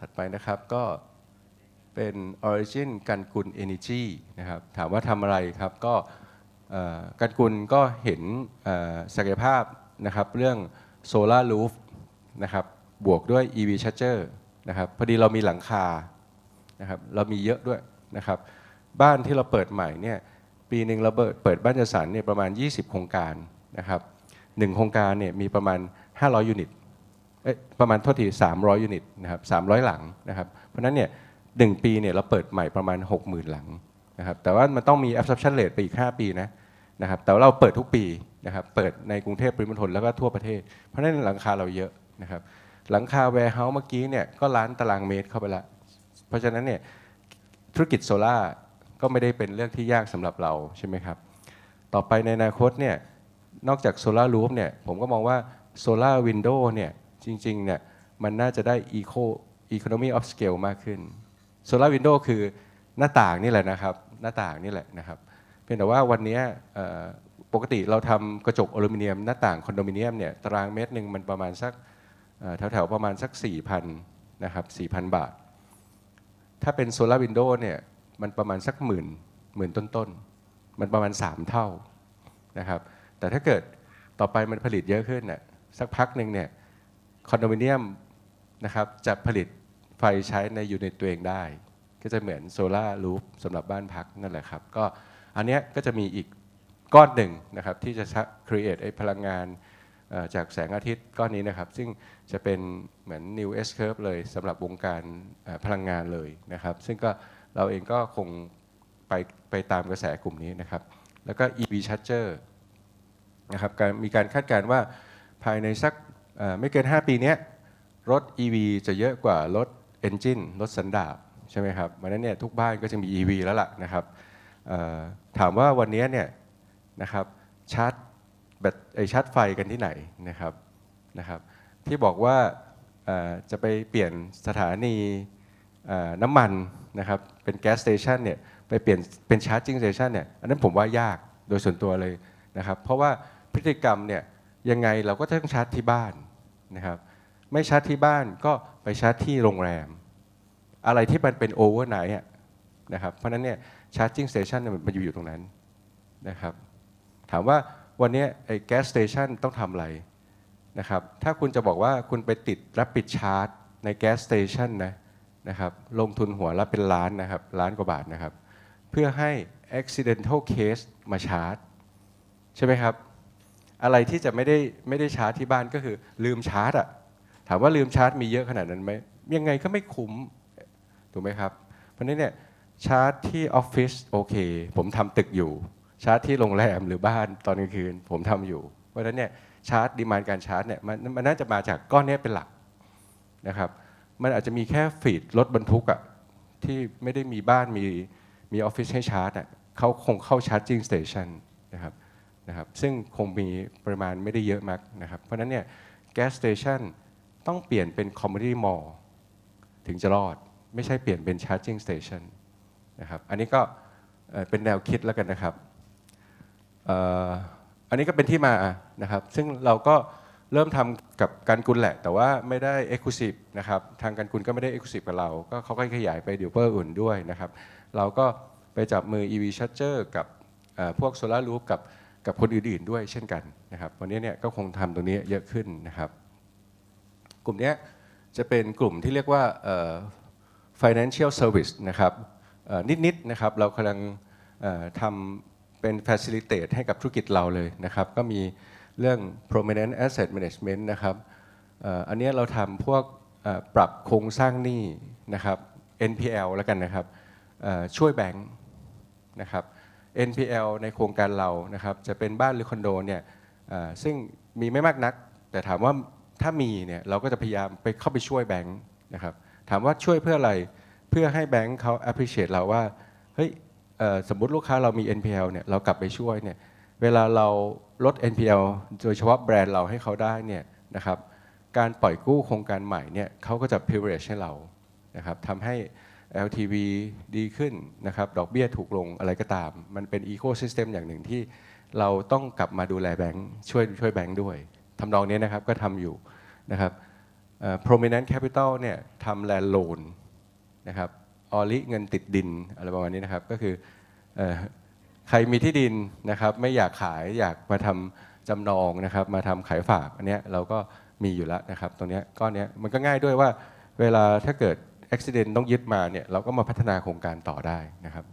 ถัดไปนะครับก็เป็น Origin กันกุล Energy นะครับถามว่าทำอะไรครับก็กันกุลก็เห็นศักยภาพนะครับเรื่อง Solar Roof นะครับบวกด้วย EV Charger นะครับพอดีเรามีหลังคานะครับเรามีเยอะด้วยนะครับบ้านที่เราเปิดใหม่เนี่ยปีหนึ่งเราเปิดบ้านจัดสรรเนี่ยประมาณ 20 โครงการนะครับหนึ่งโครงการเนี่ยมีประมาณ 500 ยูนิต ประมาณโทษที300 ยูนิตนะครับ300 หลังนะครับเพราะนั้นเนี่ยหนึ่งปีเนี่ยเราเปิดใหม่ประมาณ 60,000 หลังนะครับแต่ว่ามันต้องมี absorption rate ไปอีก 5 ปีนะนะครับแต่ว่าเราเปิดทุกปีนะครับเปิดในกรุงเทพปริมณฑลแล้วก็ทั่วประเทศ เพราะฉะนั้นหลังคาเราเยอะนะครับหลังคา warehouse เมื่อกี้เนี่ยก็ล้านตารางเมตรเข้าไปละ เพราะฉะนั้นเนี่ยธุรกิจโซล่าก็ไม่ได้เป็นเรื่องที่ยากสำหรับเราใช่ไหมครับต่อไปในอนาคตเนี่ยนอกจากโซลารูฟเนี่ยผมก็มองว่าโซล่าวินโดว์เนี่ย จริงๆเนี่ยมันน่าจะได้ Eco Economy of Scale มากขึ้นโซลาร์วินโดว์คือหน้าต่างนี่แหละนะครับ หน้าต่างนี่แหละนะครับเพียงแต่ว่าวันนี้ปกติเราทำกระจกอลูมิเนียมหน้าต่างคอนโดมิเนียมเนี่ยตารางเมตรหนึ่งมันประมาณสักแถวๆประมาณสัก 4,000นะครับ4,000 บาท ถ้าเป็นโซลาร์วินโดว์เนี่ยมันประมาณสักหมื่นหมื่นต้นๆ มันประมาณ 3 เท่านะครับแต่ถ้าเกิดต่อไปมันผลิตเยอะขึ้นน่ะสักพักหนึ่งเนี่ย คอนโดมิเนียมนะครับจะผลิตไฟใช้ในยูนิตตัวเองได้ ก็จะเหมือนโซลาร์รูฟสำหรับบ้านพักนั่นแหละครับ ก็อันนี้ก็จะมีอีกก้อนหนึ่งนะครับที่จะ create ไอ้พลังงานจากแสงอาทิตย์ก้อนนี้นะครับ ซึ่งจะเป็นเหมือน new S curve เลยสำหรับวงการพลังงานเลยนะครับ ซึ่งก็เราเองก็คงไปไปตามกระแสกลุ่มนี้นะครับ แล้วก็ EV charger นะครับการมีการคาดการณ์ว่าภายในสัก ไม่เกิน 5 ปีนี้รถ EV จะเยอะกว่ารถ Engine รถสันดาปใช่ไหมครับวันนั้นเนี่ยทุกบ้านก็จะมี EV แล้วล่ะนะครับถามว่าวันนี้เนี่ยนะครับชาร์จแบตไอชาร์จไฟกันที่ไหนนะครับนะครับที่บอกว่าจะไปเปลี่ยนสถานีน้ำมันนะครับเป็นแก๊สสเตชันเนี่ยไปเปลี่ยนเป็นชาร์จิ่งสเตชันเนี่ยอันนั้นผมว่ายากโดยส่วนตัวเลยนะครับเพราะว่าพฤติกรรมเนี่ยยังไงเราก็ต้องชาร์จที่บ้าน นะครับไม่ชาร์จที่บ้านก็ไปชาร์จที่โรงแรม อะไรที่มันเป็นโอเวอร์ไนท์นะครับเพราะฉะนั้นเนี่ยชาร์จิ่งสเตชันมันอยู่อยู่ตรงนั้นนะครับถามว่าวันนี้ไอ้แก๊สสเตชันต้องทำอะไรนะครับถ้าคุณจะบอกว่าคุณไปติดรับปิดชาร์จในแก๊สสเตชันนะนะครับลงทุนหัวละเป็นล้านนะครับล้านกว่าบาทนะครับ เพื่อให้ accidental case มาชาร์จ ใช่ไหมครับ อะไรที่จะไม่ได้ไม่ได้ชาร์จที่บ้านก็คือ ลืมชาร์จอะถามว่าลืมชาร์จมีเยอะขนาดนั้นไหมยังไงก็ไม่คุ้มถูกไหมครับ เพราะนั้นเนี่ยชาร์จที่ออฟฟิศโอเค ผมทำตึกอยู่ ชาร์จที่โรงแรมหรือบ้านตอนกลางคืน ผมทำอยู่ เพราะฉะนั้นเนี่ยชาร์จดีมานการชาร์จเนี่ยมันมันน่าจะมาจากก้อนเนี้ยเป็นหลักนะครับมันอาจจะมีแค่ฟีดรถบรรทุกอะที่ไม่ได้มีบ้านมีมีออฟฟิศให้ชาร์จอะเขาคงเข้าชาร์จิ่งสเตชันนะครับ นะครับซึ่งคงมีปริมาณไม่ได้เยอะมากนะครับ เพราะนั้นเนี่ยแก๊สสเตชันต้องเปลี่ยนเป็นคอมมูนิตี้มอลถึงจะรอด ไม่ใช่เปลี่ยนเป็น charging station นะครับอันนี้ก็เป็นแนวคิดแล้วกันนะครับอันนี้ก็เป็นที่มานะครับ ซึ่งเราก็เริ่มทำกับการกุลแหละ แต่ว่าไม่ได้ exclusive นะครับทางการกุลก็ไม่ได้ exclusive กับเรา ก็เขาก็ขยายไปดิวเปอร์อื่นด้วยนะครับ เราก็ไปจับมือ EV Charger กับพวก Solar Roof กับ กับคนอื่นๆด้วยเช่นกันนะครับ วันนี้เนี่ยก็คงทำตรงนี้เยอะขึ้นนะครับ กลุ่มเนี้ยจะเป็นกลุ่มที่เรียกว่า financial service นะครับนิดๆนะครับเรากำลังทำเป็น facilitate ให้กับธุรกิจเราเลยนะครับ ก็มีเรื่อง prominent asset management นะครับอันเนี้ยเราทำพวกปรับโครงสร้างหนี้นะครับ NPL แล้วกันนะครับช่วยแบงค์นะครับ NPL ในโครงการเรานะครับจะเป็นบ้านหรือคอนโดเนี่ยซึ่งมีไม่มากนัก แต่ถามว่าถ้ามีเนี่ยเราก็จะพยายามไปเข้าไปช่วยแบงค์นะครับถามว่าช่วยเพื่ออะไรเพื่อให้แบงค์เขา appreciate เราว่าเฮ้ยสมมุติลูกค้าเรามี NPL เนี่ยเรากลับไปช่วยเนี่ยเวลาเราลด NPL โดยเฉพาะแบรนด์เราให้เขาได้เนี่ยนะครับการปล่อยกู้โครงการใหม่เนี่ยเขาก็จะ privilege ให้เรานะครับทำให้ LTV ดีขึ้นนะครับดอกเบี้ยถูกลงอะไรก็ตาม มันเป็น ecosystem อย่างหนึ่งที่เราต้องกลับมาดูแลแบงค์ช่วยช่วยแบงค์ด้วยทำนองนี้นะครับก็ทำอยู่นะครับเอ่อ prominent capital เนี่ยทำ land loan นะครับออลิเงินติดดินอะไรประมาณนี้นะครับก็คือใครมีที่ดินนะครับไม่อยากขายอยากมาทำจำนองนะครับมาทำขายฝากอันเนี้ยเราก็มีอยู่แล้วนะครับตรงนี้ก้อนนี้มันก็ง่ายด้วยว่าเวลาถ้าเกิด อุบิเหตุต้องยึดมาเนี่ยเราก็มาพัฒนาโครงการต่อได้นะครับ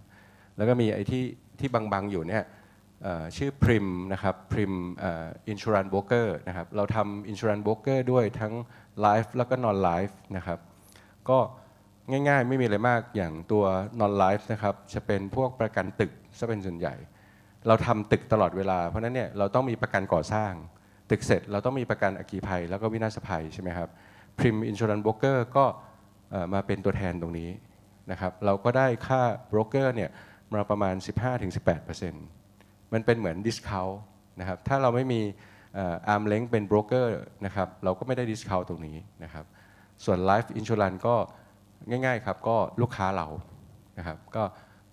แล้วก็มีไอ้ที่ที่บังๆอยู่เนี่ยชื่อ Prim นะครับ Prim เอ่อ Insurance Broker นะครับเราทำ Insurance Broker ด้วยทั้ง Life แล้วก็ Non Life นะครับก็ง่ายๆ ไม่มีอะไรมากอย่างตัว non life นะครับจะเป็นพวกประกันตึกซะเป็นส่วนใหญ่ เราทำตึกตลอดเวลา เพราะนั้นเนี่ยเราต้องมีประกันก่อสร้าง ตึกเสร็จ เราต้องมีประกันอัคคีภัย แล้วก็วินาศภัยใช่ไหมครับ Prim Insurance Broker ก็ มาเป็นตัวแทนตรงนี้นะครับ เราก็ได้ค่า broker เนี่ยมาประมาณ 15-18%มันเป็นเหมือน discount นะครับ ถ้าเราไม่มีอ่อ arm length เป็น broker นะครับ เราก็ไม่ได้ discount ตรงนี้นะครับ ส่วน Life Insurance ก็ง่ายๆครับ ก็ลูกค้าเรานะครับ ก็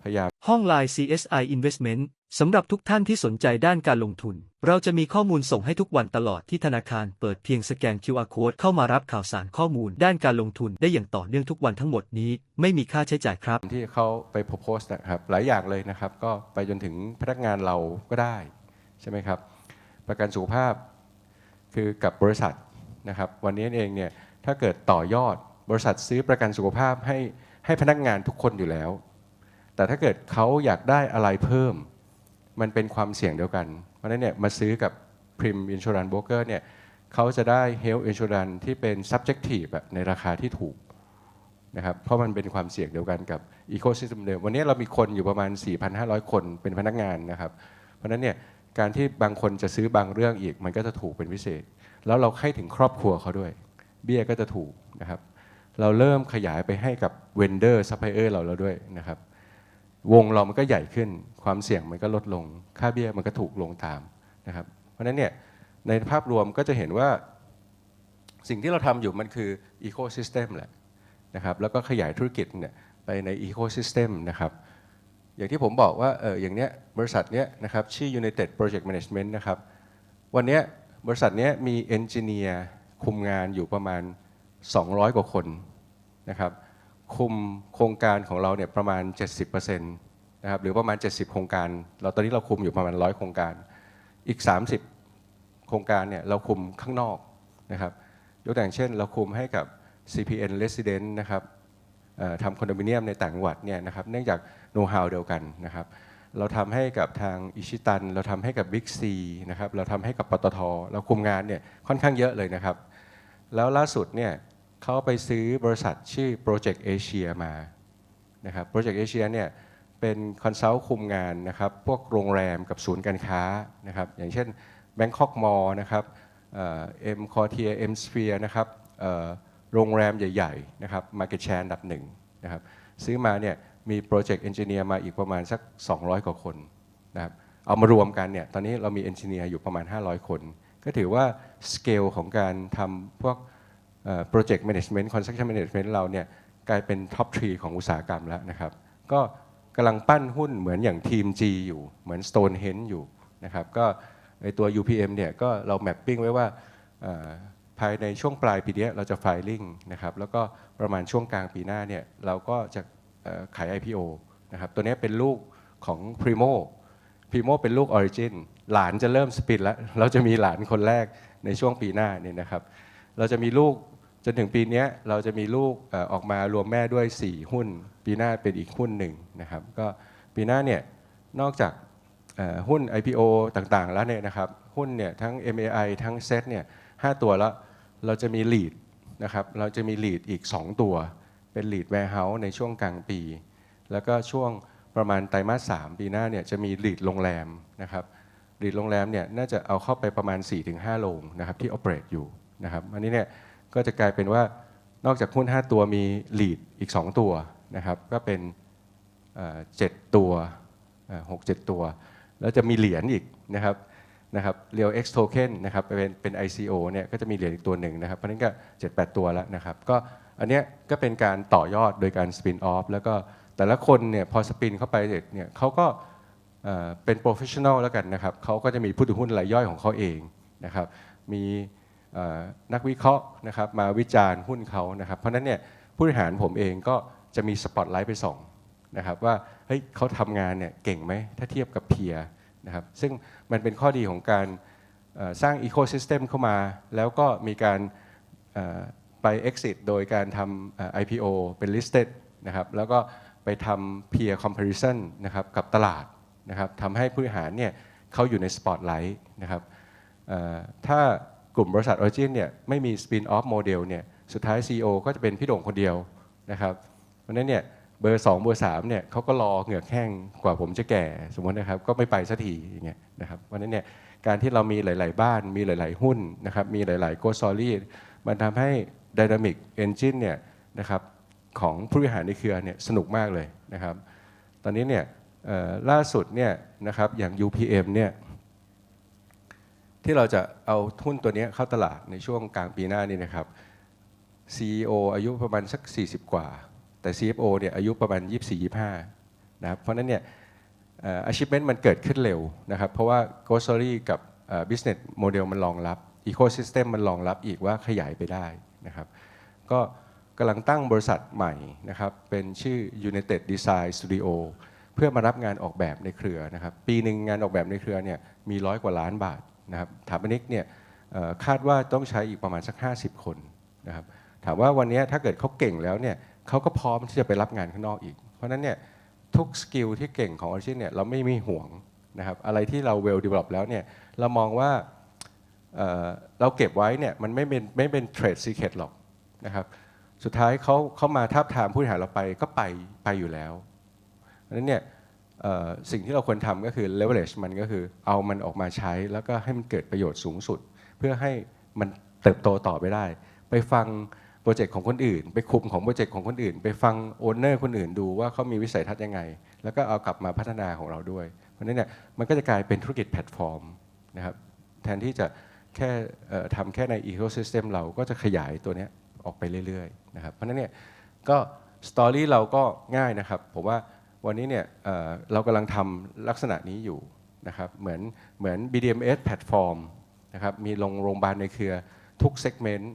พยายาม ห้อง Line CSI Investment สำหรับทุกท่านที่สนใจด้านการลงทุน เราจะมีข้อมูลส่งให้ทุกวันตลอดที่ธนาคารเปิดเพียงสแกน QR Code เข้ามารับข่าวสารข้อมูลด้านการลงทุนได้อย่างต่อเนื่องทุกวันทั้งหมดนี้ ไม่มีค่าใช้จ่ายครับ ที่เขาไปโพสต์นะครับหลายอย่างเลยนะครับ ก็ไปจนถึงพนักงานเราก็ได้ ใช่ไหมครับ ประกันสุขภาพคือกับบริษัทนะครับ วันนี้เองเนี่ยถ้าเกิดต่อยอดบริษัทซื้อประกันสุขภาพให้ให้พนักงานทุกคนอยู่แล้ว แต่ถ้าเกิดเขาอยากได้อะไรเพิ่ม มันเป็นความเสี่ยงเดียวกัน เพราะฉะนั้นเนี่ยมาซื้อกับ Prim Insurance Broker เนี่ยเขาจะได้ Health Insurance ที่เป็น subjective ในราคาที่ถูกนะครับเพราะมันเป็นความเสี่ยงเดียวกันกับอีโค y ิส e มเดิมวันนี้เรามีคนอยู่ประมาณ 4,500 คนเป็นพนักงานนะครับ เพราะฉะนั้นเนี่ยการที่บางคนจะซื้อบางเรื่องอีก มันก็จะถูกเป็นพิเศษ แล้วเราให้ถึงครอบครัวเขาด้วย เบี้ยก็จะถูกนะครับ เราเริ่มขยายไปให้กับเวนเดอร์ซัพพลายเออร์เราแล้วด้วยนะครับ วงเรามันก็ใหญ่ขึ้น ความเสี่ยงมันก็ลดลง ค่าเบี้ยมันก็ถูกลงตามนะครับ เพราะฉะนั้นเนี่ยในภาพรวมก็จะเห็นว่าสิ่งที่เราทำอยู่มันคืออีโค y ิส e มแหละนะครับแล้วก็ขยายธุรกิจเนี่ยไปในอีโค y ิส e มนะครับอย่างที่ผมบอกว่าเอออย่างเนี้ยบริษัทเนี้ยนะครับชื่อ United Project Management นะครับวันเนี้ยบริษัทเนี้ยมีเอนจิเนียร์คุมงานอยู่ประมาณ 200 กว่าคนนะครับ คุมโครงการของเราเนี่ยประมาณ 70%นะครับหรือประมาณ 70 โครงการ เราตอนนี้เราคุมอยู่ประมาณ 100 โครงการ อีก 30 โครงการเนี่ยเราคุมข้างนอกนะครับยกตัวอย่างเช่น เราคุมให้กับ CPN Resident นะครับทำคอนโดมิเนียมในต่างจังหวัดเนี่ยนะครับเนื่องจากโน้ตฮาวเดียวกันนะครับเราทำให้กับทางอิชิตัน เราทำให้กับ Big C นะครับเราทำให้กับปตท เราคุมงานเนี่ยค่อนข้างเยอะเลยนะครับ แล้วล่าสุดเนี่ย เขาไปซื้อบริษัทชื่อ Project Asia มานะครับ Project Asia เนี่ยเป็นคอนซัลท์คุมงานนะครับพวกโรงแรมกับศูนย์การค้านะครับอย่างเช่น Bangkok Mall นะครับเอ็มคอเทียเอ็มสเฟียนะครับโรงแรมใหญ่ๆนะครับ Market Share อันดับหนึ่งนะครับซื้อมาเนี่ยมีโปรเจกต์เอนจิเนียร์มาอีกประมาณสัก 200 กว่าคนนะครับเอามารวมกันเนี่ยตอนนี้เรามีเอนจิเนียร์อยู่ประมาณ 500 คน ก็ถือว่าสเกลของการทำพวก โปรเจกต์แมネจเมนต์คอนสตรักชั่นแมネจเมนต์เราเนี่ยกลายเป็นท็อปทรีของอุตสาหกรรมแล้วนะครับ ก็กำลังปั้นหุ้นเหมือนอย่างทีม G อยู่เหมือน Stonehenge อยู่นะครับก็ในตัว UPM เนี่ยก็เราแมปปิ้งไว้ว่าภายในช่วงปลายปีนี้เราจะไฟลิ่งนะครับแล้วก็ประมาณช่วงกลางปีหน้าเนี่ยเราก็จะเอ่อขาย IPO นะครับตัวนี้เป็นลูกของ Primo Primo เป็นลูก Origin หลานจะเริ่มสปินแล้ว เราจะมีหลานคนแรกในช่วงปีหน้าเนี่ยนะครับ เราจะมีลูก จนถึงปีนี้เราจะมีลูกออกมารวมแม่ด้วย 4 หุ้น ปีหน้าเป็นอีกหุ้นหนึ่งนะครับก็ปีหน้าเนี่ยนอกจากหุ้น IPO ต่างๆ แล้วเนี่ยนะครับหุ้นเนี่ยทั้ง MAI ทั้ง SET เนี่ย5ตัวแล้วเราจะมี lead นะครับเราจะมี lead อีก 2 ตัว เป็น lead warehouse ในช่วงกลางปี แล้วก็ช่วงประมาณไตรมาส 3 ปีหน้าเนี่ยจะมี lead โรงแรมนะครับ lead โรงแรมเนี่ยน่าจะเอาเข้าไปประมาณ 4-5 โรงนะครับที่ operate อยู่นะครับอันนี้เนี่ย ก็จะกลายเป็นว่านอกจากหุ้น 5 ตัวมี lead อีก 2 ตัวนะครับ ก็เป็นเอ่อ7ตัวหกเจ็ดตัว แล้วจะมีเหรียญอีกนะครับนะครับ Real X Token นะครับเป็นเป็น ICO เนี่ยก็จะมีเหรียญอีกตัวหนึ่งนะครับ เพราะนั้นก็ 7-8 ตัวแล้วนะครับ ก็อันเนี้ยก็เป็นการต่อยอดโดยการ spin off แล้วก็แต่ละคนเนี่ยพอสปินเข้าไปเสร็จเนี่ยเขาก็เป็น professional แล้วกันนะครับเขาก็จะมีผู้ถือหุ้นรายย่อยของเขาเองนะครับมี นักวิเคราะห์นะครับมาวิจารณ์หุ้นเขานะครับ เพราะนั้นเนี่ยผู้บริหารผมเองก็จะมีสปอตไลท์ไปส่องนะครับว่าเฮ้ยเขาทำงานเนี่ยเก่งไหมถ้าเทียบกับเพียนะครับซึ่งมันเป็นข้อดีของการสร้างอีโค y ิสเต็มเข้ามา แล้วก็มีการเอ่อไป exit โดยการทำเอ่อ IPO เป็น listed นะครับแล้วก็ไปทำ peer comparison นะครับกับตลาดนะครับทำให้ผู้บริหารเนี่ยเขาอยู่ในสปอตไลท์นะครับถ้า กลุ่มบริษัท Origin เนี่ยไม่มี spin off model เนี่ยสุดท้าย CEO ก็จะเป็นพี่โด่งคนเดียวนะครับเพราะนั้นเนี่ยเบอร์ 2 เบอร์3เนี่ยเขาก็รอเหงือกแห้งกว่าผมจะแก่สมมตินะครับก็ไม่ไปสักทีอย่างเงี้ยนะครับเพราะนั้นเนี่ยการที่เรามีหลาย ๆ บ้านมีหลาย ๆ หุ้นนะครับมีหลาย ๆ โกซอรี่มันทำให้ Dynamic Engine เนี่ยนะครับของผู้บริหารในเครือเนี่ยสนุกมากเลยนะครับ ตอนนี้เนี่ยล่าสุดเนี่ยนะครับอย่าง UPM เนี่ย ที่เราจะเอาหุ้นตัวนี้เข้าตลาดในช่วงกลางปีหน้านี่นะครับ CEO อายุประมาณสัก 40 กว่า แต่ CFO เนี่ยอายุประมาณ 24-25 นะครับ เพราะนั้นเนี่ยอ่อ achievement มันเกิดขึ้นเร็วนะครับ เพราะว่า grocery กับ business model มันรองรับ ecosystem มันรองรับอีกว่าขยายไปได้นะครับ ก็กำลังตั้งบริษัทใหม่นะครับ เป็นชื่อ United Design Studio เพื่อมารับงานออกแบบในเครือนะครับ ปีหนึ่งงานออกแบบในเครือเนี่ยมีร้อยกว่าล้านบาท นะครับถาปนิกเนี่ยคาดว่าต้องใช้อีกประมาณสัก 50 คนนะครับถามว่าวันนี้ถ้าเกิดเขาเก่งแล้วเนี่ยเขาก็พร้อมที่จะไปรับงานข้างนอกอีก เพราะนั้นเนี่ยทุกสกิลที่เก่งของ Origin เนี่ยเราไม่มีห่วงนะครับอะไรที่เรา well develop แล้วเนี่ยเรามองว่าเเราเก็บไว้เนี่ยมันไม่เป็นไม่เป็นเทรดซีเค t หรอกนะครับสุดท้ายเขาเขามาทับทามผู้บริหารเราไปก็ไปไปอยู่แล้วเพราะนั้นเนี่ย สิ่งที่เราควรทำก็คือ leverage มันก็คือเอามันออกมาใช้ แล้วก็ให้มันเกิดประโยชน์สูงสุด เพื่อให้มันเติบโตต่อไปได้ ไปฟังโปรเจกต์ของคนอื่น ไปคุมของโปรเจกต์ของคนอื่น ไปฟังโอนเนอร์คนอื่นดูว่าเขามีวิสัยทัศน์ยังไง แล้วก็เอากลับมาพัฒนาของเราด้วย เพราะนั้นเนี่ยมันก็จะกลายเป็นธุรกิจแพลตฟอร์มนะครับแทนที่จะแค่ทำแค่ใน ecosystem เราก็จะขยายตัวนี้ออกไปเรื่อยๆนะครับเพราะฉะนั้นเนี่ยก็สตอรี่เราก็ง่ายนะครับผมว่า วันนี้เนี่ยเเรากำลังทำลักษณะนี้อยู่นะครับเหมือนเหมือน BDMS แพลตฟอร์มนะครับมีโรงโรงพยาบาลในเครือทุกเซกเมนต์